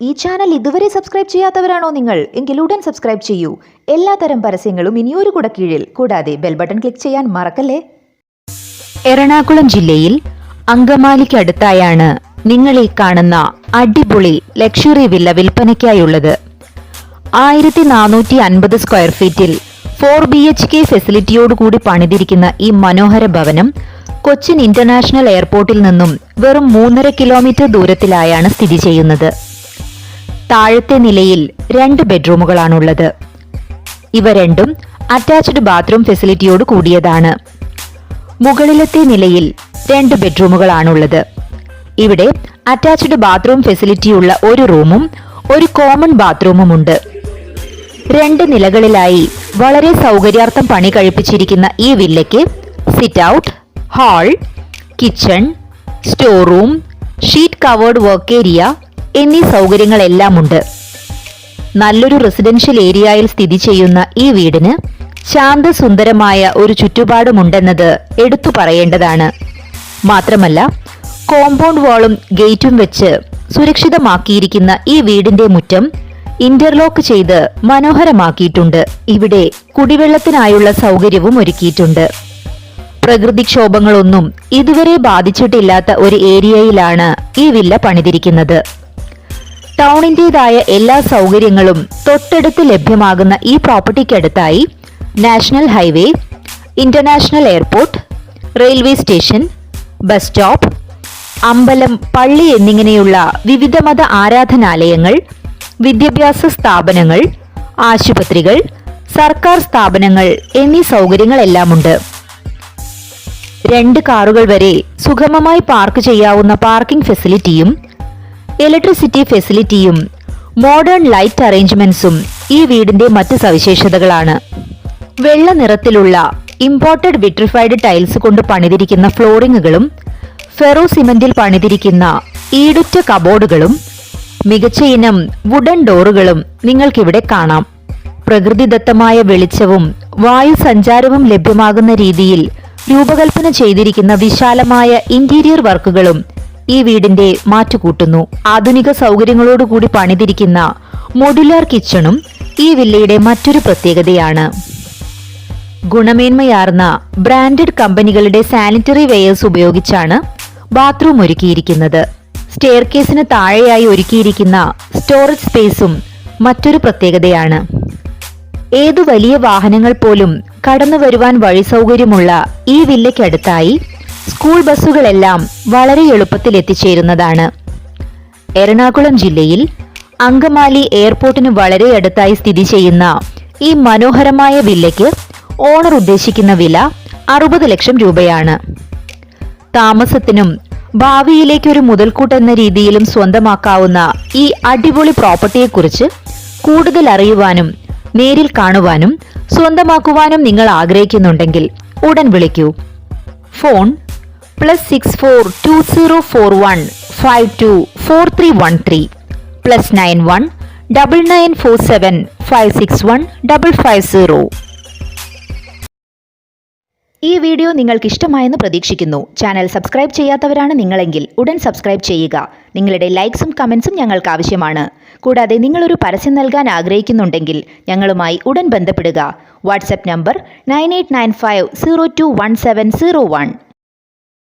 ഈ ചാനൽ ഇതുവരെ സബ്സ്ക്രൈബ് ചെയ്യാത്തവരാണോ നിങ്ങൾ? എങ്കിൽ ഉടൻ സബ്സ്ക്രൈബ് ചെയ്യൂ. എല്ലാ തരം പരസ്യങ്ങളും ഇനിയൊരു കുട കീഴിൽ കൂടാതെ ബെൽ ബട്ടൺ ക്ലിക്ക് ചെയ്യാൻ മറക്കല്ലേ? എറണാകുളം ജില്ലയിൽ അങ്കമാലിക്ക് അടുത്തായാണ് നിങ്ങൾ ഈ കാണുന്ന അടിപൊളി ലക്ഷറി വില്ല വിൽപ്പനയ്ക്കായുള്ളത്. ആയിരത്തി നാനൂറ്റി അൻപത് സ്ക്വയർ ഫീറ്റിൽ ഫോർ ബി എച്ച് കെ ഫെസിലിറ്റിയോടുകൂടി പണിതിരിക്കുന്ന ഈ മനോഹര ഭവനം കൊച്ചിൻ ഇന്റർനാഷണൽ എയർപോർട്ടിൽ നിന്നും വെറും മൂന്നര കിലോമീറ്റർ ദൂരത്തിലായാണ് സ്ഥിതി ചെയ്യുന്നത്. താഴത്തെ നിലയിൽ രണ്ട് ബെഡ്റൂമുകളാണുള്ളത്. ഇവ രണ്ടും അറ്റാച്ച്ഡ് ബാത്റൂം ഫെസിലിറ്റിയോട് കൂടിയതാണ്. മുകളിലത്തെ നിലയിൽ രണ്ട് ബെഡ്റൂമുകളാണുള്ളത്. ഇവിടെ അറ്റാച്ച്ഡ് ബാത്റൂം ഫെസിലിറ്റിയുള്ള ഒരു റൂമും ഒരു കോമൺ ബാത്റൂമും ഉണ്ട് രണ്ട് നിലകളിലായി വളരെ സൗകര്യാർത്ഥം പണി കഴിപ്പിച്ചിരിക്കുന്ന ഈ വില്ലയ്ക്ക് sit out hall kitchen store room sheet covered work area എന്നീ സൗകര്യങ്ങളെല്ലാം ഉണ്ട് നല്ലൊരു റെസിഡൻഷ്യൽ ഏരിയയിൽ സ്ഥിതി ചെയ്യുന്ന ഈ വീടിന് ശാന്തസുന്ദരമായ ഒരു ചുറ്റുപാടുമുണ്ടെന്നത് എടുത്തു പറയേണ്ടതാണ്. മാത്രമല്ല കോമ്പൗണ്ട് വാളും ഗേറ്റും വെച്ച് സുരക്ഷിതമാക്കിയിരിക്കുന്ന ഈ വീടിന്റെ മുറ്റം ഇന്റർലോക്ക് ചെയ്ത് മനോഹരമാക്കിയിട്ടുണ്ട്. ഇവിടെ കുടിവെള്ളത്തിനായുള്ള സൗകര്യവും ഒരുക്കിയിട്ടുണ്ട്. പ്രകൃതിക്ഷോഭങ്ങളൊന്നും ഇതുവരെ ബാധിച്ചിട്ടില്ലാത്ത ഒരു ഏരിയയിലാണ് ഈ വില്ല പണിതിരിക്കുന്നത്. ടൗണിന്റേതായ എല്ലാ സൗകര്യങ്ങളും തൊട്ടടുത്ത് ലഭ്യമാകുന്ന ഈ പ്രോപ്പർട്ടിക്കടുത്തായി national highway international airport railway station bus stop അമ്പലം പള്ളി എന്നിങ്ങനെയുള്ള വിവിധ മത ആരാധനാലയങ്ങൾ വിദ്യാഭ്യാസ സ്ഥാപനങ്ങൾ ആശുപത്രികൾ സർക്കാർ സ്ഥാപനങ്ങൾ എന്നീ സൗകര്യങ്ങളെല്ലാമുണ്ട്. രണ്ട് കാറുകൾ വരെ സുഗമമായി പാർക്ക് ചെയ്യാവുന്ന പാർക്കിംഗ് ഫെസിലിറ്റിയും ഇലക്ട്രിസിറ്റി ഫെസിലിറ്റിയും മോഡേൺ ലൈറ്റ് അറേഞ്ച്മെന്റ്സും ഈ വീടിന്റെ മറ്റ് സവിശേഷതകളാണ്. വെള്ള നിറത്തിലുള്ള ഇമ്പോർട്ടഡ് വിട്രിഫൈഡ് ടൈൽസ് കൊണ്ട് പണിതിരിക്കുന്ന ഫ്ലോറിങ്ങുകളും ഫെറോ സിമെന്റിൽ പണിതിരിക്കുന്ന ഈടുറ്റ കബോർഡുകളും മികച്ച ഇനം വുഡൻ ഡോറുകളും നിങ്ങൾക്കിവിടെ കാണാം. പ്രകൃതിദത്തമായ വെളിച്ചവും വായു സഞ്ചാരവും ലഭ്യമാകുന്ന രീതിയിൽ രൂപകൽപ്പന ചെയ്തിരിക്കുന്ന വിശാലമായ ഇന്റീരിയർ വർക്കുകളും ഈ വീടിന്റെ മാറ്റുകൂട്ടുന്നു. ആധുനിക സൗകര്യങ്ങളോടുകൂടി പണിതിരിക്കുന്ന മോഡുലാർ കിച്ചണും ഈ വില്ലയുടെ മറ്റൊരു പ്രത്യേകതയാണ്. ഗുണമേന്മയാർന്ന ബ്രാൻഡഡ് കമ്പനികളുടെ സാനിറ്ററി വെയേഴ്സ് ഉപയോഗിച്ചാണ് ബാത്റൂം ഒരുക്കിയിരിക്കുന്നത്. സ്റ്റെയർ കേസിന് താഴെയായി ഒരുക്കിയിരിക്കുന്ന സ്റ്റോറേജ് സ്പേസും മറ്റൊരു പ്രത്യേകതയാണ്. ഏതു വലിയ വാഹനങ്ങൾ പോലും കടന്നു വരുവാൻ വഴി സൗകര്യമുള്ള ഈ വില്ലയ്ക്കടുത്തായി സ്കൂൾ ബസ്സുകളെല്ലാം വളരെ എളുപ്പത്തിൽ എത്തിച്ചേരുന്നതാണ്. എറണാകുളം ജില്ലയിൽ അങ്കമാലി എയർപോർട്ടിന് വളരെ അടുത്തായി സ്ഥിതി ചെയ്യുന്ന ഈ മനോഹരമായ വില്ലയ്ക്ക് ഓണർ ഉദ്ദേശിക്കുന്ന വില അറുപത് ലക്ഷം രൂപയാണ്. താമസത്തിനും ഭാവിയിലേക്ക് ഒരു മുതൽക്കൂട്ട് എന്ന രീതിയിലും സ്വന്തമാക്കാവുന്ന ഈ അടിപൊളി പ്രോപ്പർട്ടിയെക്കുറിച്ച് കൂടുതൽ അറിയുവാനും നേരിൽ കാണുവാനും സ്വന്തമാക്കുവാനും നിങ്ങൾ ആഗ്രഹിക്കുന്നുണ്ടെങ്കിൽ ഉടൻ വിളിക്കൂ. Phone plus six four two zero four one five two four three one three plus nine one double nine four seven five six one double five zero ഈ വീഡിയോ നിങ്ങൾക്ക് ഇഷ്ടമായെന്ന് പ്രതീക്ഷിക്കുന്നു. ചാനൽ സബ്സ്ക്രൈബ് ചെയ്യാത്തവരാണ് നിങ്ങളെങ്കിൽ ഉടൻ സബ്സ്ക്രൈബ് ചെയ്യുക. നിങ്ങളുടെ ലൈക്സും കമൻസും ഞങ്ങൾക്ക് ആവശ്യമാണ്. കൂടാതെ നിങ്ങളൊരു പരസ്യം നൽകാൻ ആഗ്രഹിക്കുന്നുണ്ടെങ്കിൽ ഞങ്ങളുമായി ഉടൻ ബന്ധപ്പെടുക. WhatsApp number nine eight nine five zero two one seven zero one